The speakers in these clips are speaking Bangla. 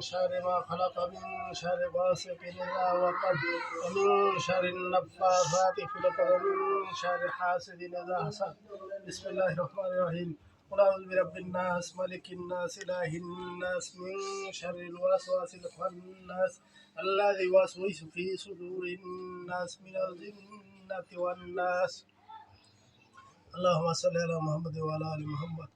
شر ما خلق من شر غاسق إذا وقب ومن شر النفاثات في العقد ومن شر حاسد إذا حسد. بسم الله الرحمن الرحيم. قل أعوذ برب الناس ملك الناس إله الناس من شر الوسواس الخناس الذي يوسوس في صدور الناس من الجنة والناس. اللهم صل على محمد وعلى آل محمد.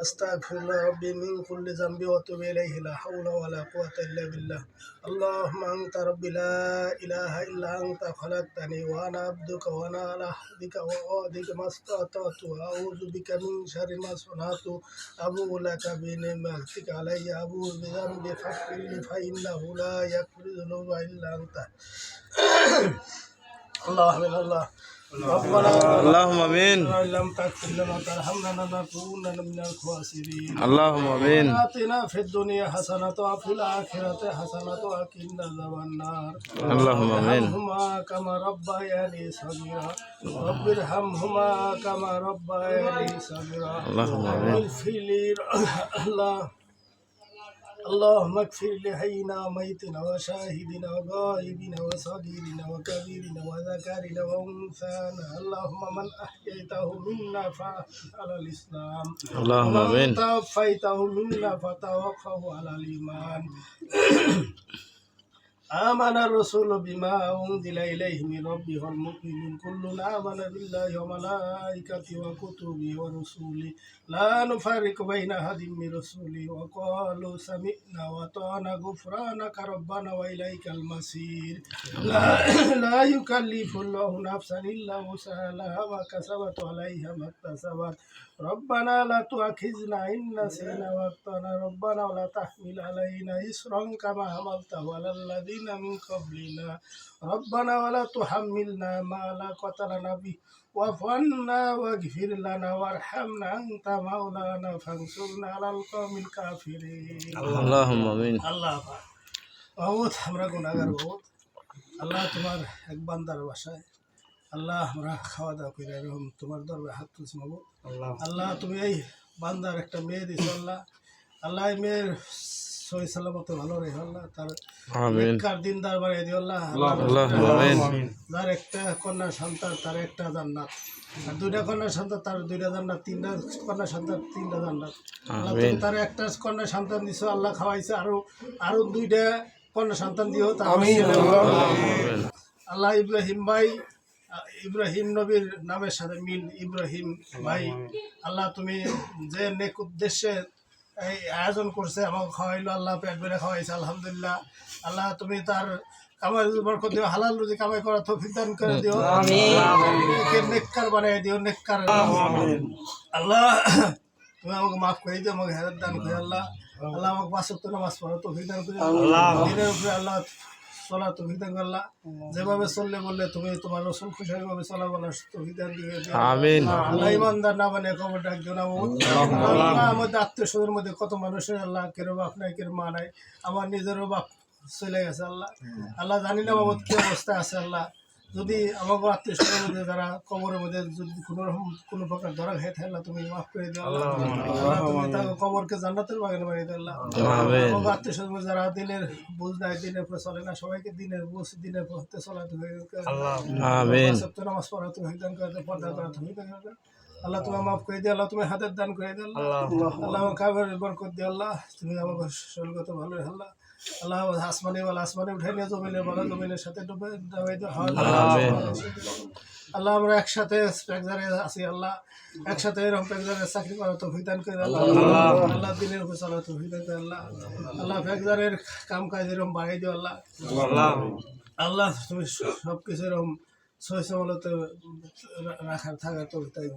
أستغفر الله ربي من كل ذنب وأتوب إليه لا حول ولا قوة إلا بالله. اللهم أنت ربي لا إله إلا أنت خلقتني وأنا عبدك وأنا على عهدك ووعدك ما استطعت وأعوذ بك من شر ما صنعت. أبوء لك بنعمتك علي أبوء بذنبي فاغفر لي فإنه لا يغفر الذنوب إلا أنت. الله من الله اللهم امين إن لم تغفر لنا وترحمنا لنكونن من الخاسرين اللهم امين آتنا في الدنيا حسنة وفي الآخرة حسنة وقنا عذاب النار اللهم امين ارحمهما كما ربياني صغيرا رب ارحمهما كما ربياني صغيرا اللهم آمين. اغفر لي الله اللهم اغفر لحينا وميتنا وشاهدنا وغائبنا وصغيرنا وكبيرنا وذكرنا وانثانا اللهم من احييته منا فعلى الاسلام اللهم ومن امين توفيته منا فتوفه على الايمان آمن الرسول بما أنزل إليه من ربه والمؤمنون كل آمن بالله وملائكته وكتبه ورسله لا نفرق بين أحد من رسله وقالوا سمعنا وأطعنا غفرانك ربنا وإليك المصير لا, لا يكلف الله نفسا إلا وسعها لها ما كسبت عليها ما اكتسبت ربنا لا تؤاخذنا إن نسينا واخطأنا ربنا ولا تحمل علينا إصرا كما حملته على الذين من قبلنا ربنا ولا تحملنا ما لا قتلنا به واعف عنا واغفر لنا وارحمنا أنت مولانا فانصرنا على القوم الكافرين اللهم امين আল্লাহ বহুত আমরা গুণাগার বহুত আল্লাহ তোমার এক বান্দার বাসায় আল্লাহ আমরা খাওয়া দাওয়া করে এরকম তোমার দরবে হাত তুলছি মাবু আল্লাহ তুমি এই বান্দার একটা মেয়ে দিছো আল্লাহ আল্লাহ এই মেয়ের সহি সালামত ভালো রেখে আল্লাহ তার আমিন। কার দিনদার দিও আল্লাহ আল্লাহুম্মা আমিন। যার একটা কন্যা সন্তান তার একটা জান্নাত। আর দুইটা কন্যা সন্তান তার দুইটা জান্নাত তিনটা কন্যা সন্তান তিনটা জান্নাত। আল্লাহ তুমি তার একটা কন্যা সন্তান দিছো আল্লাহ খাওয়াইছে আরও আরও দুইটা কন্যা সন্তান দিও তার আল্লাহ। ইব্রাহিম ভাই ইব্রাহিম নবীর নামের সাথে মিল ইব্রাহিম ভাই। আল্লাহ তুমি যে নেক উদ্দেশ্যে এই আয়োজন করছে এবং খাওয়াইলো আল্লাহ পেট বেড়ে খাওয়াইছে আলহামদুলিল্লাহ। আল্লাহ তুমি তার কামাই বরকত দিও হালাল রুজি কামাই করা তৌফিক দান করে দিও। একে নেককার বানাই দিও নেককার। আল্লাহ তুমি আমাকে মাফ করে দিও আমাকে হেদাত দান করে আল্লাহ। আল্লাহ আমাকে পাঁচ সপ্তাহ নামাজ পড়ো তৌফিক দান করে দিনের উপরে আল্লাহ চলা তুমি দান যেভাবে চললে বললে তুমি তোমার রসুল খুশি ভাবে চলা বলার তুমি দান দিবে। আমিন। আল্লাহ ইমানদার না মানে খবর ডাকજો না আল্লাহ আমাদের আত্মীয় স্বজনের মধ্যে কত মানুষের আল্লাহ কেরো বাপ নাই কেরো মা নাই আমার নিজেরও বাপ চলে গেছে আল্লাহ। আল্লাহ জানি না বাবদ কি অবস্থা আছে আল্লাহ। যদি আমাকে আত্মীয় স্বজনের মধ্যে যারা কবরের মধ্যে যদি কোনো রকম কোনো প্রকার ধরা খেয়ে থাকে তুমি মাফ করে দিও আল্লাহ। আল্লাহ, তুমি তাকে কবরকে জান্নাতের বাগানে বানিয়ে দিও আমাকে আত্মীয় স্বজন যারা দিনের বুঝ দেয় দিনের পর চলে না সবাইকে দিনের বুঝ দিনের পথে চলাতে হয়ে সপ্তাহ নামাজ পড়া তুমি দান করে দাও, পর্দা করা তুমি। আল্লাহ তুমি মাফ করে দিও আল্লাহ তুমি হাতের দান করে দিও আল্লাহ। কাবের বরকত দিও আল্লাহ তুমি আমাকে শরীরগত ভালো আল্লাহ। আল্লাহ আসমানে বল আসমানে উঠে নিয়ে জমিনে বলো জমিনের সাথে ডুবে। আল্লাহ আমরা একসাথে প্যাকজারে আছি আল্লাহ। একসাথে এরকম প্যাকজারে চাকরি করা তো করে আল্লাহ। আল্লাহ দিনের উপর চালা তো করে আল্লাহ। আল্লাহ প্যাকজারের কাম কাজ এরকম বাড়াই দিও আল্লাহ। আল্লাহ তুমি সব কিছু এরকম সহি তো রাখার থাকার তো তাই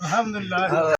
আলহামদুলিল্লাহ।